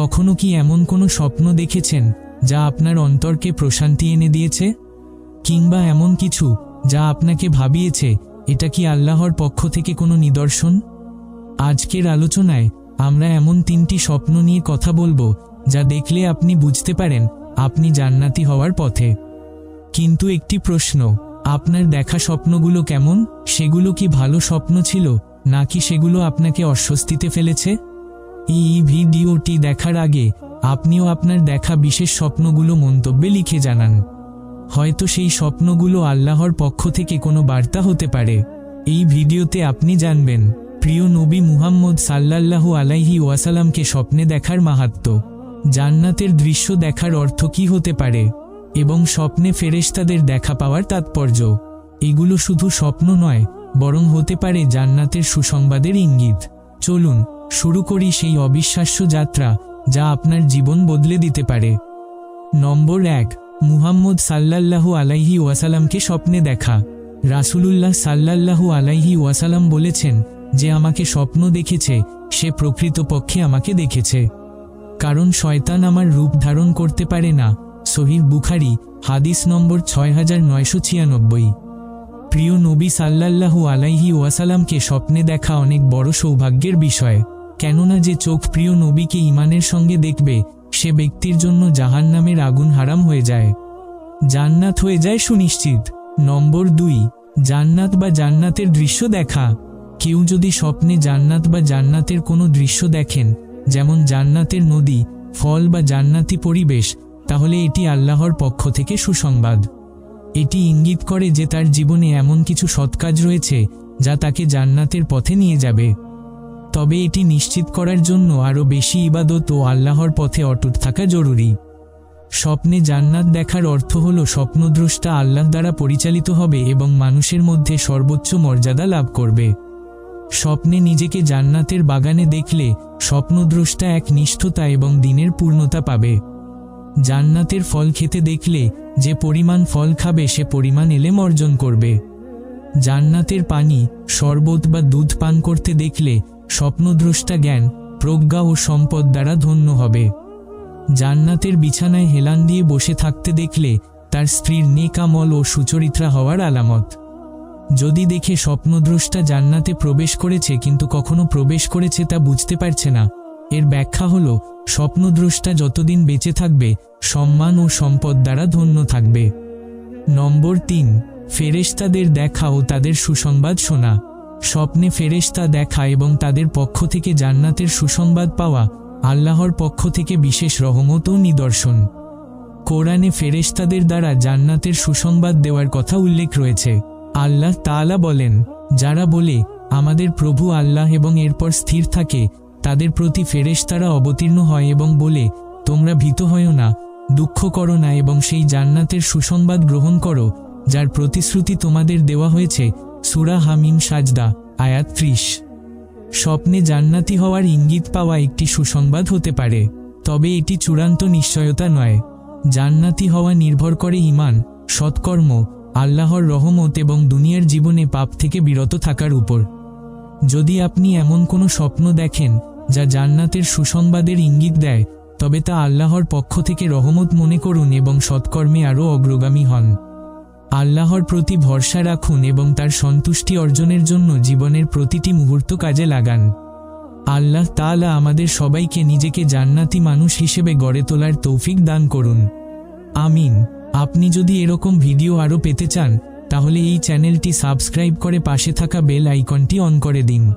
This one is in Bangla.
কখনো কি এমন কোনো স্বপ্ন দেখেছেন যা আপনার অন্তরকে প্রশান্তি এনে দিয়েছে? কিংবা এমন কিছু যা আপনাকে ভাবিয়েছে, এটা কি আল্লাহর পক্ষ থেকে কোনো নিদর্শন? আজকের আলোচনায় আমরা এমন তিনটি স্বপ্ন নিয়ে কথা বলব যা দেখলে আপনি বুঝতে পারেন আপনি জান্নাতি হওয়ার পথে। কিন্তু একটি প্রশ্ন, আপনার দেখা স্বপ্নগুলো কেমন? সেগুলো কি ভালো স্বপ্ন ছিল, নাকি সেগুলো আপনাকে অস্বস্তিতে ফেলেছে? এই ভিডিওটি দেখার আগে আপনিও আপনার দেখা বিশেষ স্বপ্নগুলো মন্তব্যে লিখে জানান। হয়তো সেই স্বপ্নগুলো আল্লাহর পক্ষ থেকে কোনো বার্তা হতে পারে। এই ভিডিওতে আপনি জানবেন, প্রিয় নবী মুহাম্মদ সাল্লাল্লাহু আলাইহি ওয়াসালামকে স্বপ্নে দেখার মাহাত্ম, জান্নাতের দৃশ্য দেখার অর্থ কি হতে পারে, এবং স্বপ্নে ফেরেশতাদের দেখা পাওয়ার তাৎপর্য। এগুলো শুধু স্বপ্ন নয়, বরং হতে পারে জান্নাতের সুসংবাদের ইঙ্গিত। চলুন শুরু করি সেই অবিশ্বাস্য যাত্রা, যা আপনার জীবন বদলে দিতে পারে। নম্বর এক, মুহাম্মদ সাল্লাল্লাহু আলাইহি ওয়াসালামকে স্বপ্নে দেখা। রাসূলুল্লাহ সাল্লাল্লাহু আলাইহি ওয়াসালাম বলেছেন যে আমাকে স্বপ্ন দেখেছে, সে প্রকৃতপক্ষে আমাকে দেখেছে। কারণ শয়তান আমার রূপ ধারণ করতে পারে না, সহিহ বুখারি, হাদিস নম্বর ছয় হাজার নয়শো ছিয়ানব্বই। প্রিয় নবী সাল্লাল্লাহু আলাইহি ওয়াসালামকে স্বপ্নে দেখা অনেক বড় সৌভাগ্যের বিষয়। কেননা যে চোখ প্রিয় নবীকে ইমানের সঙ্গে দেখবে, সে ব্যক্তির জন্য জাহান্নামের আগুন হারাম হয়ে যায়। জান্নাত হয়ে যায় সুনিশ্চিত। নম্বর দুই, জান্নাত বা জান্নাতের দৃশ্য দেখা। কেউ যদি স্বপ্নে জান্নাত বা জান্নাতের কোনো দৃশ্য দেখেন, যেমন জান্নাতের নদী, ফল বা জান্নাতি পরিবেশ, তাহলে এটি আল্লাহর পক্ষ থেকে সুসংবাদ। এটি ইঙ্গিত করে যে তার জীবনে এমন কিছু সৎকাজ রয়েছে, যা তাকে জান্নাতের পথে নিয়ে যাবে। তবে এটি নিশ্চিত করার জন্য আরও বেশি ইবাদত ও আল্লাহর পথে অটুট থাকা জরুরি। স্বপ্নে জান্নাত দেখার অর্থ হল স্বপ্নদ্রষ্টা আল্লাহ দ্বারা পরিচালিত হবে এবং মানুষের মধ্যে সর্বোচ্চ মর্যাদা লাভ করবে। স্বপ্নে নিজেকে জান্নাতের বাগানে দেখলে স্বপ্নদ্রষ্টা এক নিষ্ঠতা এবং দিনের পূর্ণতা পাবে। জান্নাতের ফল খেতে দেখলে যে পরিমাণ ফল খাবে সে পরিমাণ এলেম অর্জন করবে। জান্নাতের পানি, শরবত বা দুধ পান করতে দেখলে স্বপ্নদ্রষ্টা জ্ঞান, প্রজ্ঞা ও সম্পদ দ্বারা ধন্য হবে। জান্নাতের বিছানায় হেলান দিয়ে বসে থাকতে দেখলে তার স্ত্রীর নেকামল ও সুচরিত্রা হওয়ার আলামত। যদি দেখে স্বপ্নদ্রষ্টা জান্নাতে প্রবেশ করেছে কিন্তু কখনো প্রবেশ করেছে তা বুঝতে পারছে না, এর ব্যাখ্যা হল, স্বপ্নদ্রষ্টা যতদিন বেঁচে থাকবে, সম্মান ও সম্পদ দ্বারা ধন্য থাকবে। নম্বর তিন, ফেরেশতাদের দেখা ও তাদের সুসংবাদ শোনা। স্বপ্নে ফেরেশতা দেখা এবং তাদের পক্ষ থেকে জান্নাতের সুসংবাদ পাওয়া, আল্লাহর পক্ষ থেকে বিশেষ রহমত ও নিদর্শন। কোরআনে ফেরেশতাদের দ্বারা জান্নাতের সুসংবাদ দেওয়ার কথা উল্লেখ রয়েছে। আল্লাহ তাআলা বলেন, যারা বলে, আমাদের প্রভু আল্লাহ এবং এরপর স্থির থাকে, তাদের প্রতি ফেরেশতারা অবতীর্ণ হয় এবং বলে, তোমরা ভীত হও না, দুঃখ করো না এবং সেই জান্নাতের সুসংবাদ গ্রহণ করো, যার প্রতিশ্রুতি তোমাদের দেওয়া হয়েছে সুরা হামিম সাজদা, আয়াত ত্রিশ। স্বপ্নে জান্নাতি হওয়ার ইঙ্গিত পাওয়া একটি সুসংবাদ হতে পারে, তবে এটি চূড়ান্ত নিশ্চয়তা নয়। জান্নাতি হওয়া নির্ভর করে ইমান সৎকর্ম, আল্লাহর রহমত এবং দুনিয়ার জীবনে পাপ থেকে বিরত থাকার উপর। যদি আপনি এমন কোনো স্বপ্ন দেখেন, যা জান্নাতের সুসংবাদের ইঙ্গিত দেয়, তবে তা আল্লাহর পক্ষ থেকে রহমত মনে করুন এবং সৎকর্মে আরও অগ্রগামী হন। আল্লাহর প্রতি ভরসা রাখুন এবং তার সন্তুষ্টি অর্জনের জন্য জীবনের প্রতিটি মুহূর্ত কাজে লাগান। আল্লাহ তালা আমাদের সবাইকে নিজেকে জান্নাতি মানুষ হিসেবে গড়ে তোলার তৌফিক দান করুন। আমিন। আপনি যদি এরকম ভিডিও আরও পেতে চান, তাহলে এই চ্যানেলটি সাবস্ক্রাইব করে পাশে থাকা বেল আইকনটি অন করে দিন।